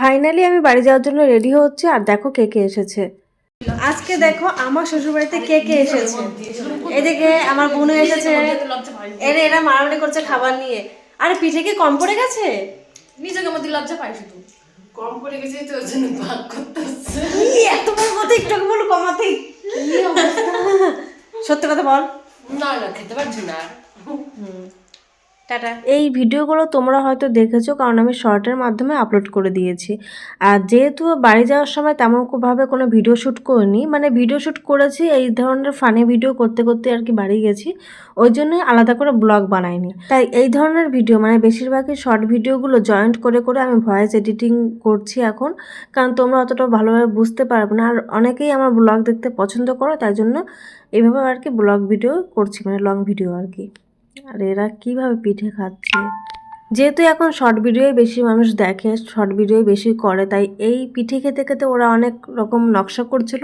Finally আমি বাড়ি যাওয়ার জন্য রেডি হচ্ছে আর দেখো কে কে এসেছে। আজকে দেখো আমার শ্বশুরবাড়িতে কে কে এসেছে। এদিকে আমার বোনও এসেছে। এরা এরা মারামারি করছে খাবার নিয়ে। আরে পিঠে কি কম পড়ে গেছে? নিজেকে মধ্যে লজ্জা পাই শুধু। কম করে গেছে তো ওই জন্য ভাগ করতে ই, এত বড় কথা একটু বলো কমাতে। কি অবস্থা? সত্যি কথা বল। না না খেতে পারছি না। টাটা। এই ভিডিওগুলো তোমরা হয়তো দেখেছ, কারণ আমি শর্টের মাধ্যমে আপলোড করে দিয়েছি। আর যেহেতু বাড়ি যাওয়ার সময় তেমন তেমনভাবে কোনো ভিডিও শ্যুট করিনি মানে ভিডিও শ্যুট করেছি, এই ধরনের ফানি ভিডিও করতে করতে আর কি বাড়ি গেছি, ওই জন্য আলাদা করে ব্লগ বানাইনি। তাই এই ধরনের ভিডিও মানে বেশিরভাগই শর্ট ভিডিওগুলো জয়েন্ট করে করে আমি ভয়েস এডিটিং করছি এখন, কারণ তোমরা অতটা ভালোভাবে বুঝতে পারবে না। আর অনেকেই আমার ব্লগ দেখতে পছন্দ করো, তাই জন্য এইভাবে আর কি ব্লগ ভিডিও করছি মানে লং ভিডিও আর কি। আর এরা কীভাবে পিঠে খাচ্ছে? যেহেতু এখন শর্ট ভিডিওই বেশি মানুষ দেখে শর্ট ভিডিওই বেশি করে, তাই এই পিঠে খেতে খেতে ওরা অনেক রকম নকশা করছিল।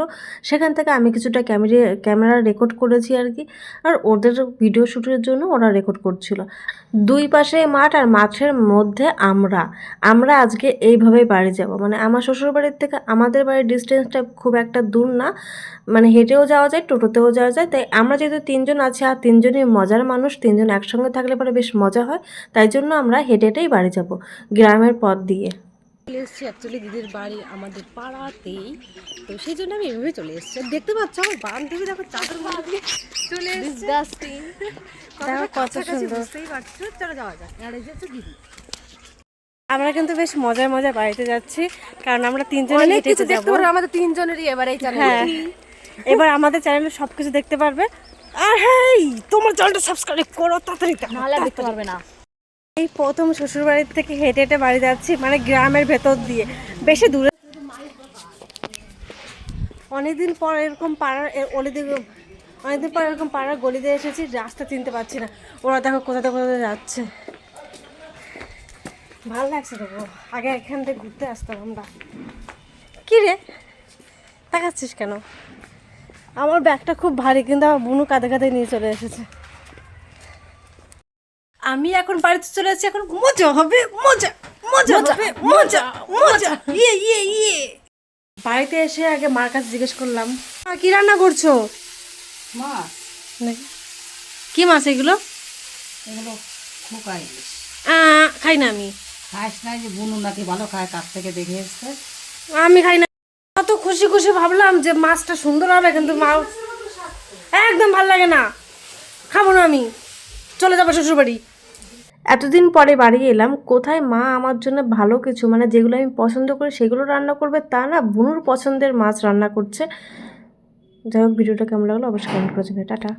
সেখান থেকে আমি কিছুটা ক্যামেরা ক্যামেরা রেকর্ড করেছি আর কি। আর ওদের ভিডিও শ্যুটের জন্য ওরা রেকর্ড করছিল। দুই পাশে মাঠ আর মাঠের মধ্যে আমরা আমরা আজকে এইভাবেই বাড়ি যাব। মানে আমার শ্বশুর বাড়ির থেকে আমাদের বাড়ির ডিস্টেন্সটা খুব একটা দূর না। মানে হেঁটেও যাওয়া যায়, টোটোতেও যাওয়া যায়। তাই আমরা যেহেতু তিনজন আছি আর তিনজনই মজার মানুষ, তিনজন একসঙ্গে থাকলে পরে বেশ মজা হয়। তাই জন্য আমরা হেঁটে হেঁটেই বাড়ি যাব গ্রামের পথ দিয়ে। চলে এসেছি অ্যাকচুয়ালি দিদির বাড়ি আমাদের পাড়াতেই। তো সেই জন্য আমি এভাবে চলে এসেছি। আর দেখতে পাচ্ছ আমার বান্ধবী দেখো চাদর দিয়ে চলে এসেছে। কত সুন্দর। বুঝতেই পারছ। চলো যাওয়া যাক। আর এই যে দিদি। আমরা কিন্তু বেশ মজায় মজায় বাড়িতে যাচ্ছি কারণ আমরা তিনজনে অনেক কিছু দেখতে যাব। পারো আমাদের তিনজনেরই এবার এই চ্যানেলে হ্যাঁ। এবার আমাদের চ্যানেলে সব কিছু দেখতে পারবে। আর হ্যাঁ তোমার চ্যানেলটা সাবস্ক্রাইব করো তাড়াতাড়ি নাহলে দেখতে পারবে না। এই প্রথম শ্বশুরবাড়ির থেকে হেঁটে হেঁটে বাড়ি যাচ্ছি মানে গ্রামের ভেতর দিয়ে। বেশি দূরে অনেকদিন পর এরকম পাড়ার অলিতে অনেকদিন পর এরকম পাড়ার গলিতে এসেছি, রাস্তা চিনতে পারছি না। ওরা দেখো কোথাতে কোথাতে যাচ্ছে। ভালো লাগছে গো। আগে এখান থেকে ঘুরতে আসতাম আমরা। কী রে? তাকাচ্ছিস কেন? আমার ব্যাগটা খুব ভারী, কিন্তু আমার বুনু কাঁধে কাঁধে নিয়ে চলে এসেছে। আমি এখন বাড়িতে চলে যাচ্ছি এখন মজা হবে মজা মজা হবে মজা মজা ইয়ে ইয়ে ইয়ে। বাড়িতে এসে আগে মার কাছে জিজ্ঞেস করলাম "মা, কি রান্না করছ? মা? কি মাছ এগুলো? এগুলো খোকাই খাই না আমি। খাস নাই যে বুনু নাকি ভালো খায় কাছ থেকে দেখে এসছে। আমি খাই না। কত খুশি খুশি ভাবলাম যে মাছটা সুন্দর হবে কিন্তু মা একদম ভালো লাগে না। খাব না আমি। চলে যাব শ্বশুরবাড়ি। এতদিন পরে বাড়ি এলাম, কোথায় মা আমার জন্য ভালো কিছু মানে যেগুলো আমি পছন্দ করি সেগুলো রান্না করবে, তা না, বুনুর পছন্দের মাছ রান্না করছে। যাই হোক, ভিডিওটা কেমন লাগল অবশ্যই কমেন্ট করে দেবে টাটা।